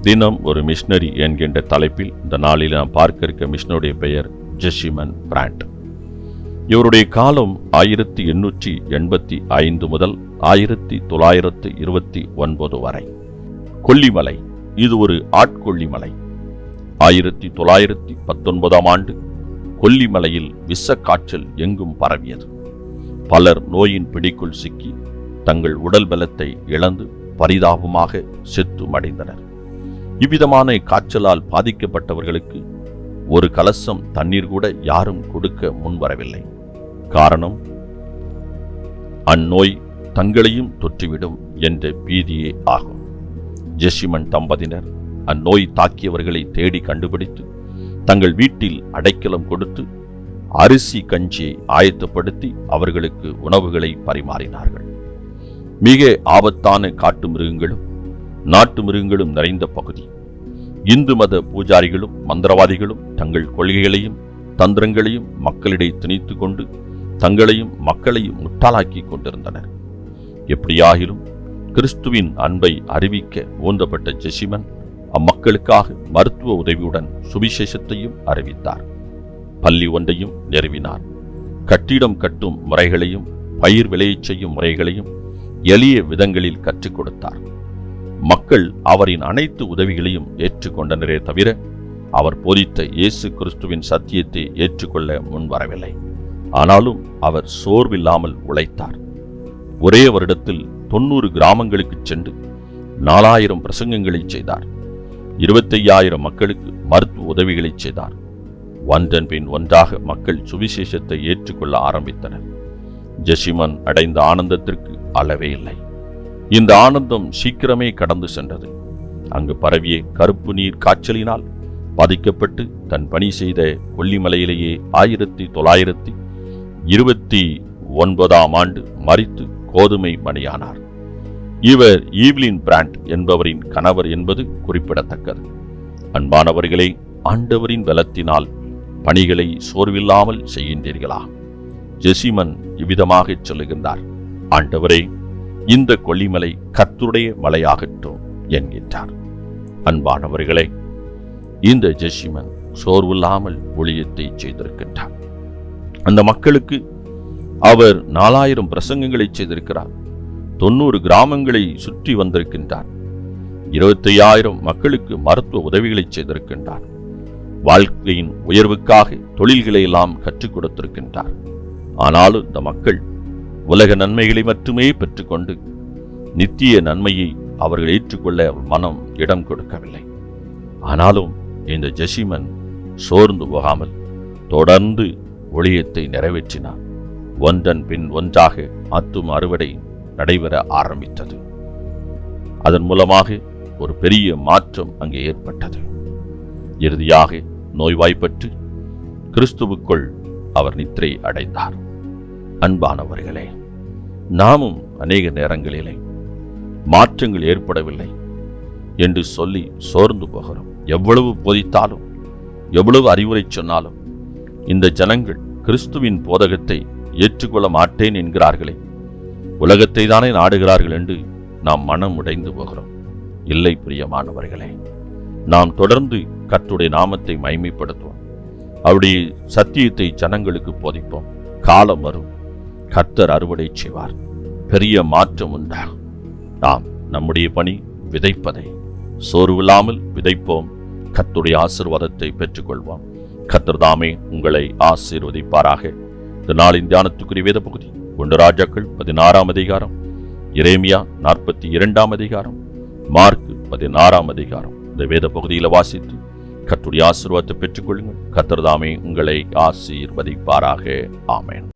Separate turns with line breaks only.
தினம் ஒரு மிஷினரி என்கின்ற தலைப்பில் இந்த நாளில் நாம் பார்க்க இருக்க மிஷினருடைய பெயர் ஜெஷிமன் பிராண்ட். இவருடைய காலம் ஆயிரத்தி எண்ணூற்றி எண்பத்தி ஐந்து முதல் ஆயிரத்தி தொள்ளாயிரத்து இருபத்தி ஒன்பது வரை. கொல்லிமலை இது ஒரு ஆட்கொல்லிமலை. ஆயிரத்தி தொள்ளாயிரத்தி பத்தொன்பதாம் ஆண்டு கொல்லிமலையில் விஷ காய்ச்சல் எங்கும் பரவியது. பலர் நோயின் பிடிக்குள் சிக்கி தங்கள் உடல் பலத்தை இழந்து பரிதாபமாக செத்து மடைந்தனர். இவ்விதமான காய்ச்சலால் பாதிக்கப்பட்டவர்களுக்கு ஒரு கலசம் தண்ணீர் கூட யாரும் கொடுக்க முன்வரவில்லை. காரணம் அந்நோய் தங்களையும் தொற்றிவிடும் என்ற பீதியே ஆகும். ஜெஷிமன் தம்பதியினர் அந்நோய் தாக்கியவர்களை தேடி கண்டுபிடித்து தங்கள் வீட்டில் அடைக்கலம் கொடுத்து அரிசி கஞ்சியை ஆயத்தப்படுத்தி அவர்களுக்கு உணவுகளை பரிமாறினார்கள். மிக ஆபத்தான காட்டு மிருகங்களும் நாட்டு மிருகங்களும் நிறைந்த பகுதி. இந்து மத பூஜாரிகளும் மந்திரவாதிகளும் தங்கள் கொள்கைகளையும் தந்திரங்களையும் மக்களிடையே திணித்து கொண்டு தங்களையும் மக்களையும் முட்டாளாக்கி கொண்டிருந்தனர். எப்படியாகிலும் கிறிஸ்துவின் அன்பை அறிவிக்க ஊந்தப்பட்ட ஜெசிமன் அம்மக்களுக்காக மருத்துவ உதவியுடன் சுவிசேஷத்தையும் அறிவித்தார். பள்ளி ஒன்றையும் நிறுவினார். கட்டிடம் கட்டும் முறைகளையும் பயிர் விளையச் செய்யும் முறைகளையும் எளிய விதங்களில் கற்றுக் கொடுத்தார். மக்கள் அவரின் அனைத்து உதவிகளையும் ஏற்றுக்கொண்டனரே தவிர அவர் போதித்த இயேசு கிறிஸ்துவின் சத்தியத்தை ஏற்றுக்கொள்ள முன்வரவில்லை. ஆனாலும் அவர் சோர்வில்லாமல் உழைத்தார். ஒரே வருடத்தில் தொண்ணூறு கிராமங்களுக்கு சென்று நாலாயிரம் பிரசங்கங்களை செய்தார். இருபத்தையாயிரம் மக்களுக்கு மருத்துவ உதவிகளை செய்தார். ஒன்றன் பின் ஒன்றாக மக்கள் சுவிசேஷத்தை ஏற்றுக்கொள்ள ஆரம்பித்தனர். ஜெசிமன் அடைந்த ஆனந்தத்திற்கு அளவே இல்லை. இந்த ஆனந்தம் சீக்கிரமே கடந்து சென்றது. அங்கு பரவிய கருப்பு நீர் காய்ச்சலினால் பாதிக்கப்பட்டு தன் பணி செய்த கொல்லிமலையிலேயே ஆயிரத்தி தொள்ளாயிரத்தி இருபத்தி ஒன்பதாம் ஆண்டு மறித்து கோதுமை மணியானார். இவர் ஈவ்லின் பிராண்ட் என்பவரின் கணவர் என்பது குறிப்பிடத்தக்கது. அன்பானவர்களே ஆண்டவரின் பலத்தினால் பணிகளை சோர்வில்லாமல் செய்கின்றீர்களா? ஜெசிமன் இவ்விதமாக சொல்லுகின்றார் ஆண்டவரே இந்த கொல்லிமலை கத்துடைய மலையாகட்டும் என்கின்றார். அன்பானவர்களே இந்த ஜெஷிமன் சோர்வில்லாமல் ஒளியத்தை செய்திருக்கின்றார். அந்த மக்களுக்கு அவர் நாலாயிரம் பிரசங்கங்களை செய்திருக்கிறார். தொண்ணூறு கிராமங்களை சுற்றி வந்திருக்கின்றார். இருபத்தி ஆயிரம் மக்களுக்கு மருத்துவ உதவிகளை செய்திருக்கின்றார். வாழ்க்கையின் உயர்வுக்காக தொழில்களை எல்லாம் கற்றுக் கொடுத்திருக்கின்றார். ஆனாலும் இந்த மக்கள் உலக நன்மைகளை மட்டுமே பெற்றுக்கொண்டு நித்திய நன்மையை அவர்கள் ஏற்றுக்கொள்ள மனம் இடம் கொடுக்கவில்லை. ஆனாலும் இந்த ஜெசிமன் சோர்ந்து போகாமல் தொடர்ந்து ஒளியத்தை நிறைவேற்றினார் ஒன்றன் பின் ஒன்றாக அத்தும் அறுவடை நடைபெற ஆரம்பித்தது. அதன் மூலமாக ஒரு பெரிய மாற்றம் அங்கே ஏற்பட்டது. இறுதியாக நோய்வாய்ப்பட்டு கிறிஸ்துவுக்குள் அவர் நித்திரை அடைந்தார். அன்பானவர்களே நாமும் அநேக நேரங்களிலே மாற்றங்கள் ஏற்படவில்லை என்று சொல்லி சோர்ந்து போகிறோம். எவ்வளவு போதித்தாலும் எவ்வளவு அறிவுரை சொன்னாலும் இந்த ஜனங்கள் கிறிஸ்துவின் போதகத்தை ஏற்றுக்கொள்ள மாட்டேன் என்கிறார்களே. உலகத்தை தானே நாடுகிறார்கள் என்று நாம் மனம் உடைந்து போகிறோம். இல்லை பிரியமானவர்களே நாம் தொடர்ந்து கற்றுடைய நாமத்தை மைமைப்படுத்துவோம் அவருடைய சத்தியத்தை ஜனங்களுக்கு போதிப்போம். காலம் வரும். கர்த்தர் அறுவடை செய்வார். பெரிய மாற்றம் உண்டாகும் நாம் நம்முடைய பணி விதைப்பதை சோர்வில்லாமல் விதைப்போம். கர்த்துடைய ஆசிர்வாதத்தை பெற்றுக்கொள்வோம். கத்தர் தாமே உங்களை ஆசீர்வதிப்பாராக. இந்த நாளின் தியானத்துக்குரிய வேத பகுதி ஒன்று ராஜாக்கள் பதினாறாம் அதிகாரம் இரேமியா நாற்பத்தி இரண்டாம் அதிகாரம் மார்க் பதினாறாம் அதிகாரம். இந்த வேத பகுதியில் வாசித்து கத்துடைய ஆசீர்வாதத்தை பெற்றுக்கொள்ளுங்கள். கத்தர் தாமே உங்களை ஆசீர்வதிப்பாராக. ஆமேன்.